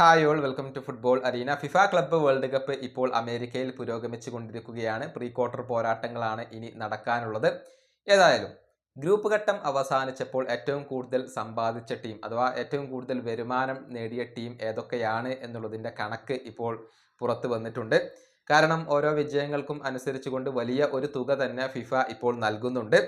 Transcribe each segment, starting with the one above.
Hi all welcome to football arena. FIFA club world cup ഇപ്പോൾ അമേരിക്കയിൽ പുരോഗമിച്ചു കൊണ്ടിരിക്കുകയാണ് പ്രീ ക്വാർട്ടർ പോരാട്ടങ്ങളാണ് ഇനി നടക്കാനുള്ളത്. ഏതായാലും ഗ്രൂപ്പ് ഘട്ടം അവസാനിച്ചപ്പോൾ ഏറ്റവും കൂടുതൽ സമ്പാദിച്ച ടീം അഥവാ ഏറ്റവും കൂടുതൽ വരുമാനം നേടിയ ടീം ഏതൊക്കെയാണ് എന്നുള്ളതിന്റെ കണക്ക് ഇപ്പോൾ പുറത്തു വന്നിട്ടുണ്ട്. കാരണം ഓരോ വിജയങ്ങൾക്കും അനുസരിച്ചുകൊണ്ട് വലിയ ഒരു തുക തന്നെ ഫിഫ ഇപ്പോൾ നൽകുന്നുണ്ട്.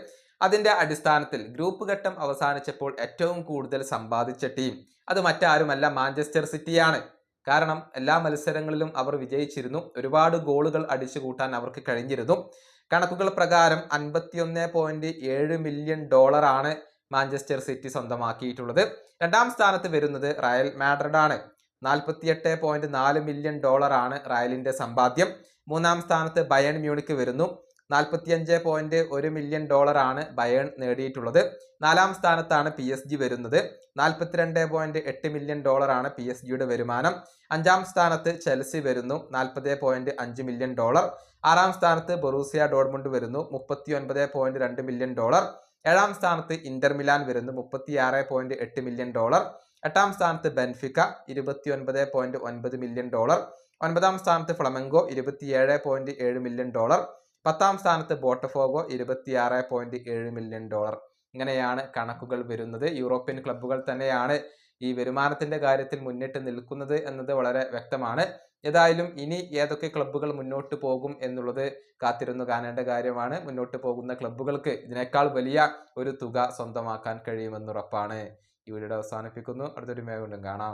അതിന്റെ അടിസ്ഥാനത്തിൽ ഗ്രൂപ്പ് ഘട്ടം അവസാനിച്ചപ്പോൾ ഏറ്റവും കൂടുതൽ സമ്പാദിച്ച ടീം അത് മറ്റാരുമല്ല മാഞ്ചസ്റ്റർ സിറ്റിയാണ് കാരണം എല്ലാ മത്സരങ്ങളിലും അവർ വിജയിച്ചിരുന്നു. ഒരുപാട് ഗോളുകൾ അടിച്ചു കൂട്ടാൻ അവർക്ക് കഴിഞ്ഞിരുന്നു. കണക്കുകൾ പ്രകാരം അൻപത്തിയൊന്ന് പോയിന്റ് ഏഴ് മില്യൺ ഡോളറാണ് മാഞ്ചസ്റ്റർ സിറ്റി സ്വന്തമാക്കിയിട്ടുള്ളത്. രണ്ടാം സ്ഥാനത്ത് വരുന്നത് റയൽ മാഡ്രിഡ് ആണ്. നാൽപ്പത്തിയെട്ട് പോയിന്റ് നാല് മില്യൺ ഡോളറാണ് റയലിന്റെ സമ്പാദ്യം. മൂന്നാം സ്ഥാനത്ത് ബയൺ മ്യൂണിക്ക് വരുന്നു. നാൽപ്പത്തിയഞ്ച് പോയിന്റ് ഒരു മില്യൺ ഡോളറാണ് ബയേൺ നേടിയിട്ടുള്ളത്. നാലാം സ്ഥാനത്താണ് പി എസ് ജി വരുന്നത്. നാൽപ്പത്തിരണ്ട് പോയിന്റ് എട്ട് മില്യൺ ഡോളറാണ് പി എസ് ജിയുടെ വരുമാനം. അഞ്ചാം സ്ഥാനത്ത് ചെൽസി വരുന്നു. നാൽപ്പത് പോയിന്റ് അഞ്ച് മില്യൺ ഡോളർ ആറാം സ്ഥാനത്ത് ബൊറൂസിയ ഡോഡ്മുണ്ട് വരുന്നു. മുപ്പത്തി ഒൻപത് പോയിന്റ് രണ്ട് മില്യൺ ഡോളർ ഏഴാം സ്ഥാനത്ത് ഇന്റർ മിലാൻ വരുന്നു. മുപ്പത്തിയാറ് പോയിന്റ് എട്ട് മില്യൺ ഡോളർ എട്ടാം സ്ഥാനത്ത് ബെൻഫിക്ക ഇരുപത്തി ഒൻപത് പോയിന്റ് ഒൻപത് മില്യൺ ഡോളർ ഒൻപതാം സ്ഥാനത്ത് ഫ്ലമെങ്കോ ഇരുപത്തിയേഴ് പോയിന്റ് ഏഴ് മില്യൺ ഡോളർ പത്താം സ്ഥാനത്ത് ബോട്ടഫോഗോ ഇരുപത്തിയാറ് പോയിന്റ് ഏഴ് മില്യൺ ഡോളർ ഇങ്ങനെയാണ് കണക്കുകൾ വരുന്നത്. യൂറോപ്യൻ ക്ലബ്ബുകൾ തന്നെയാണ് ഈ വരുമാനത്തിന്റെ കാര്യത്തിൽ മുന്നിട്ട് നിൽക്കുന്നത് എന്നത് വളരെ വ്യക്തമാണ്. ഏതായാലും ഇനി ഏതൊക്കെ ക്ലബ്ബുകൾ മുന്നോട്ട് പോകും എന്നുള്ളത് കാത്തിരുന്നു കാണേണ്ട കാര്യമാണ്. മുന്നോട്ട് പോകുന്ന ക്ലബ്ബുകൾക്ക് ഇതിനേക്കാൾ വലിയ ഒരു തുക സ്വന്തമാക്കാൻ കഴിയുമെന്നുറപ്പാണ്. ഈ വീഡിയോ അവസാനിപ്പിക്കുന്നു. അടുത്തൊരു മേഖലും കാണാം.